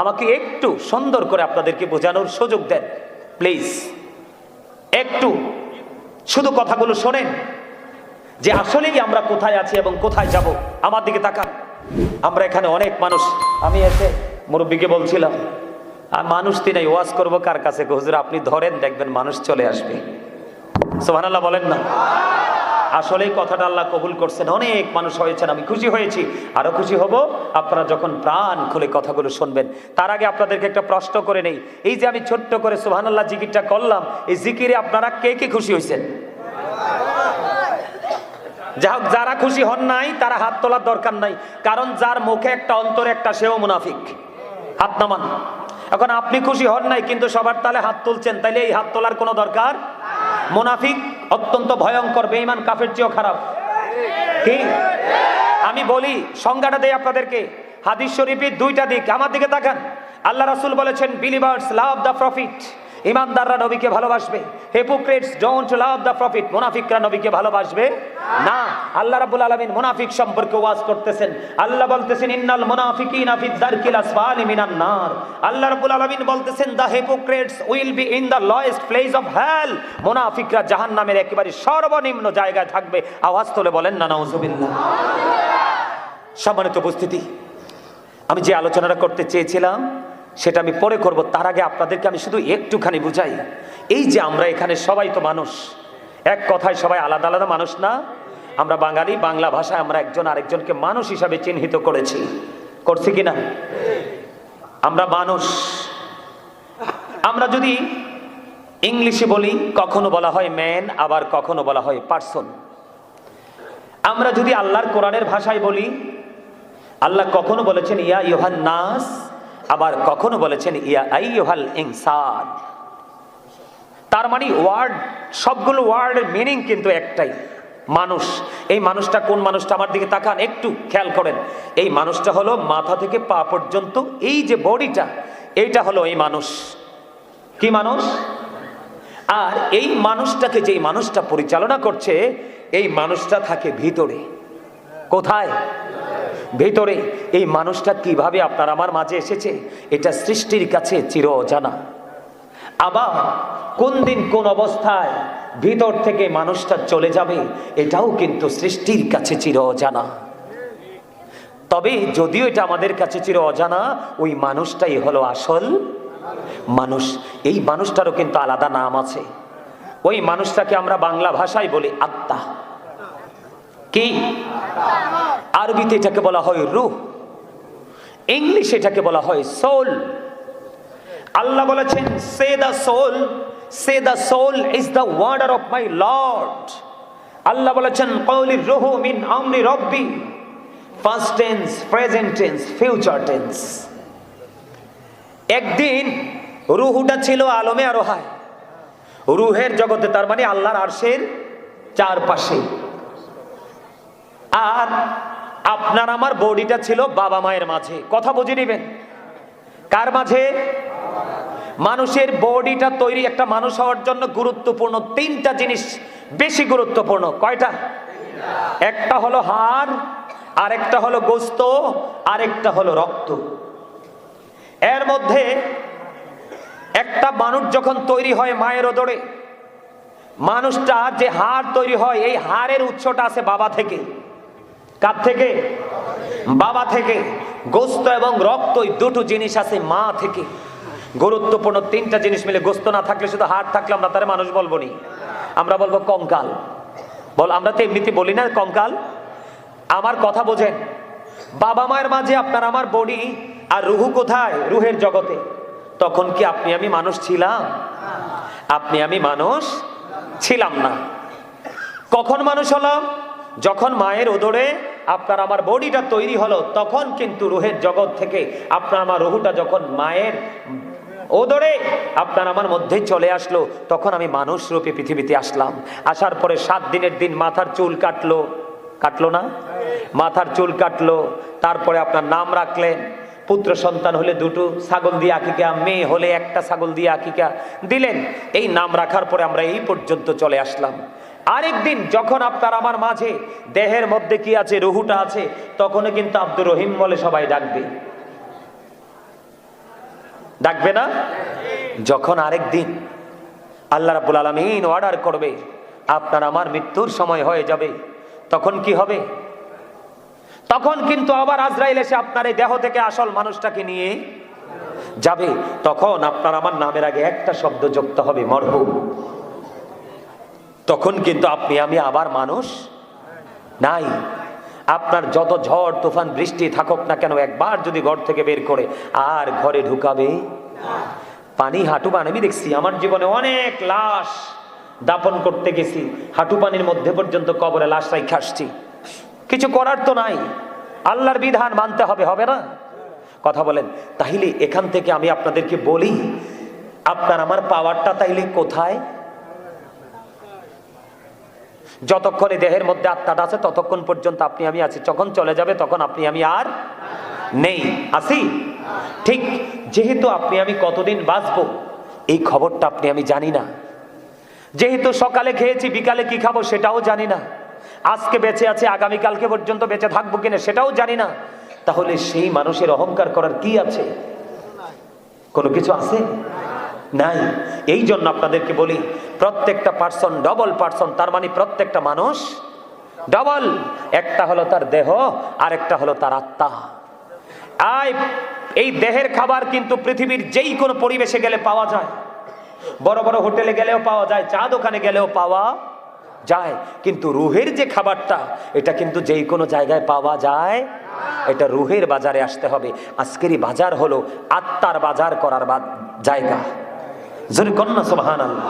আমাকে একটু সুন্দর করে আপনাদেরকে বোঝানোর সুযোগ দেন প্লিজ একটু শুধু কথাগুলো শোনেন, যে আসলেই আমরা কোথায় আছি এবং কোথায় যাব, আমার দিকে তাকান। আমরা এখানে অনেক মানুষ, আমি এসে মুরব্বীকে বলছিলাম, আর মানুষ তিনি ওয়াজ করব কার কাছে? হুজুর, আপনি ধরেন দেখবেন মানুষ চলে আসবে। সোহানাল্লাহ বলেন না? আসলেই কথাটা আল্লাহ কবুল করছেন। অনেক মানুষ হয়েছেন, আমি খুশি হয়েছি। আরও খুশি হব। আপনারা যখন প্রাণ খুলে কথাগুলো শুনবেন, তার আগে আপনাদেরকে একটা প্রশ্ন করে নেই। এই যে আমি ছোট্ট করে সুবহানাল্লাহ জিকিরটা করলাম, এই জিকিরে আপনারা কে কে খুশি হয়েছেন? যা হোক যারা খুশি হন নাই, তারা হাত তোলার দরকার নাই। কারণ যার মুখে একটা, অন্তরে একটা, সেও মুনাফিক। হাত নামান। এখন আপনি খুশি হন নাই, কিন্তু সবার তালে হাত তুলছেন, তাইলে এই হাত তোলার কোনো দরকার? মুনাফিক। অত্যন্ত ভয়ঙ্কর, বেঈমান কাফের চেয়েও খারাপ। কি? আমি বলি, সংজ্ঞাটা দেয় আপনাদেরকে। হাদিস শরীফের দুইটা দিক। আমার দিকে তাকান। আল্লাহ রাসুল বলেছেন বিলিভার্স লাভ দ্য প্রফিট ইমানদাররা নবীকে ভালোবাসবে। Hypocrites don't love the prophet মুনাফিকরা নবীকে ভালোবাসবে? না। আল্লাহ রাব্বুল আলামিন মুনাফিক সম্পর্কে ওয়াজ করতেছেন। আল্লাহ বলতেছেন, ইন্নাল মুনাফিকিনা ফি দারকিল আসফালি মিনান নার। আল্লাহ রাব্বুল আলামিন বলতেছেন the hypocrites will be in the lowest place of hell মুনাফিকরা জাহান্নামের একেবারে সর্বনিম্ন জায়গায় থাকবে। আওয়াজ তুলে বলেন না, নাউজুবিল্লাহ। সম্মানিত উপস্থিতি, আমি যে আলোচনাটা করতে চেয়েছিলাম সেটা আমি পরে করব, তার আগে আপনাদেরকে আমি শুধু একটুখানি বুঝাই। এই যে আমরা এখানে সবাই তো মানুষ, এক কথায় সবাই আলাদা আলাদা মানুষ না? আমরা বাঙালি, বাংলা ভাষায় আমরা একজন আরেকজনকে মানুষ হিসাবে চিহ্নিত করেছি। করছি কি না? আমরা মানুষ। আমরা যদি ইংলিশে বলি, কখনো বলা হয় ম্যান আবার কখনো বলা হয় পার্সন আমরা যদি আল্লাহর কোরআনের ভাষায় বলি, আল্লাহ কখনো বলেছেন, ইয়া ইউহান নাস আবার কখনো বলেছেন, ইয়া আই ইউহাল ইনসান। তার মানে ওয়ার্ড, সবগুলো ওয়ার্ডের মিনিং কিন্তু একটাই, মানুষ। এই মানুষটা কোন মানুষটা? আমার দিকে তাকান, একটু খেয়াল করেন। এই মানুষটা হলো মাথা থেকে পা পর্যন্ত, এই যে বডিটা, এইটা হলো এই মানুষ। কি মানুষ? আর এই মানুষটাকে যেই মানুষটা পরিচালনা করছে, এই মানুষটা থাকে ভিতরে। কোথায়? ভিতরে এই মানুষটা কীভাবে আপনার আমার মাঝে এসেছে? এটা সৃষ্টির কাছে চির অজানা আবার কোন দিন কোন অবস্থায় ভিতর থেকে মানুষটা চলে যাবে, এটাও কিন্তু সৃষ্টির কাছে চির অজানা তবে যদিও এটা আমাদের কাছে চির অজানা ওই মানুষটাই হলো আসল মানুষ। এই মানুষটারও কিন্তু আলাদা নাম আছে। ওই মানুষটাকে আমরা বাংলা ভাষায় বলি আত্মা। কি? আরবিতে এটাকে বলা হয় রুহ, ইংলিশ এটাকে বলা হয় সোল। আল্লাহ বলেছেন say the soul say the soul is the order of my lord আল্লাহ বলেছেন কৌলির রুহু মিন আমরি রব্বি first tense present tense future tense একদিন রুহুটা ছিল আলমে আরোহায় রুহের জগতে তার মানে আল্লাহর আরশের চারপাশে। আর আপনার আমার বডিটা ছিল বাবা মায়ের মাঝে। কথা বুঝে নেবেন? কার মাঝে? মানুষের বডিটা তৈরি একটা মানুষ হওয়ার জন্য গুরুত্বপূর্ণ তিনটা জিনিস বেশি গুরুত্বপূর্ণ। কয়টা? একটা হলো হাড়, আরেকটা হলো গোস্ত, আরেকটা হলো রক্ত। এর মধ্যে একটা মানুষ যখন তৈরি হয় মায়ের ওদরে, মানুষটা যে হাড় তৈরি হয়, এই হাড়ের উৎসটা আছে বাবা থেকে। কার থেকে, বাবা থেকে, গোস্ত এবং রক্ত দুটো জিনিস আছে মা থেকে। গুরুত্বপূর্ণ তিনটা জিনিস মিলে গোস্ত না থাকলে শুধু হাড় থাকলে আমরা তারা মানুষ বলব নি। আমরা বলব কঙ্কাল। বল, আমরা তো এমনিতে বলি না কঙ্কাল। আমার কথা বোঝেন, বাবা মায়ের মাঝে আপনার আমার বডি আর রুহু কোথায়? রুহের জগতে। তখন কি আপনি আমি মানুষ ছিলাম? আপনি আমি মানুষ ছিলাম না। কখন মানুষ হলাম? যখন মায়ের ওদরে আপনার আমার বডিটা তৈরি হলো, তখন কিন্তু রুহের জগৎ থেকে আপনার আমার রুহুটা যখন মায়ের ওদরে আপনার আমার মধ্যে চলে আসলো, তখন আমি মানুষ রূপে পৃথিবীতে আসলাম। আসার পরে সাত দিনের দিন মাথার চুল কাটলো। কাটলো না? মাথার চুল কাটলো। তারপরে আপনার নাম রাখলেন। পুত্র সন্তান হলে দুটো ছাগল দিয়ে আকিকা, মেয়ে হলে একটা ছাগল দিয়ে আকিকা। দিলেন। এই নাম রাখার পরে আমরা এই পর্যন্ত চলে আসলাম। আরেকদিন যখন আপনার আমার মাঝে দেহের মধ্যে কি আছে, রুহুটা আছে, তখনও কিন্তু আব্দুর রহিম বলে সবাই ডাকবে। ডাকবে না? যখন আরেক দিন আল্লাহ রাবুল আলমিন অর্ডার করবে, আপনার আমার মৃত্যুর সময় হয়ে যাবে, তখন কি হবে? তখন কিন্তু আবার আজরাইল এসে আপনার এই দেহ থেকে আসল মানুষটাকে নিয়ে যাবে। তখন আপনার আমার নামের আগে একটা শব্দ যুক্ত হবে, মরহুম। তখন কিন্তু আপনি, আমি আবার মানুষ? নাই। আপনার যত ঝড়, তুফান, বৃষ্টি থাকুক না কেন, একবার যদি ঘর থেকে বের করে, আর ঘরে ঢুকাবে? পানি হাঁটু পান, আমি দেখছি আমার জীবনে অনেক লাশ দাপন করতে গেছি। হাঁটু পানির মধ্যে পর্যন্ত কবরে লাশ রাইখে আসছি। কিছু করার তো নাই। আল্লাহর বিধান মানতে হবে হবে না? কথা বলেন, তাহলে এখান থেকে আমি আপনাদেরকে বলি, আপনার আমার পাওয়ারটা তাইলে কোথায়? যতক্ষণে দেহের মধ্যে আত্মাটা আছে, ততক্ষণ পর্যন্ত আপনি আমি আছি। যখন চলে যাবে, তখন আপনি আমি আর নেই। আসি? ঠিক, যেহেতু আপনি আমি কতদিন বাঁচবো, এই খবরটা আপনি আমি জানি না। যেহেতু সকালে খেয়েছি, বিকালে কি খাব সেটাও জানি না। আজকে বেঁচে আছে, আগামীকালকে পর্যন্ত বেঁচে থাকব কিনা সেটাও জানি না। তাহলে সেই মানুষের অহংকার করার কি আছে? কোনো কিছু আছে? নাই। এই জন্য আপনাদেরকে বলি প্রত্যেকটা পার্সন ডবল পার্সন তার মানে প্রত্যেকটা মানুষ ডবল একটা হলো তার দেহ আর একটা হলো তার আত্মা। এই দেহের খাবার কিন্তু পৃথিবীর যেই কোনো পরিবেশে গেলে পাওয়া যায়। বড় বড় হোটেলে গেলেও পাওয়া যায়, চা দোকানে গেলেও পাওয়া যায়। কিন্তু রুহের যে খাবারটা, এটা কিন্তু যেই কোনো জায়গায় পাওয়া যায়, এটা রুহের বাজারে আসতে হবে। আজকেরই বাজার হলো আত্মার বাজার করার জায়গা। জোরে কন্যা সোহান আল্লাহ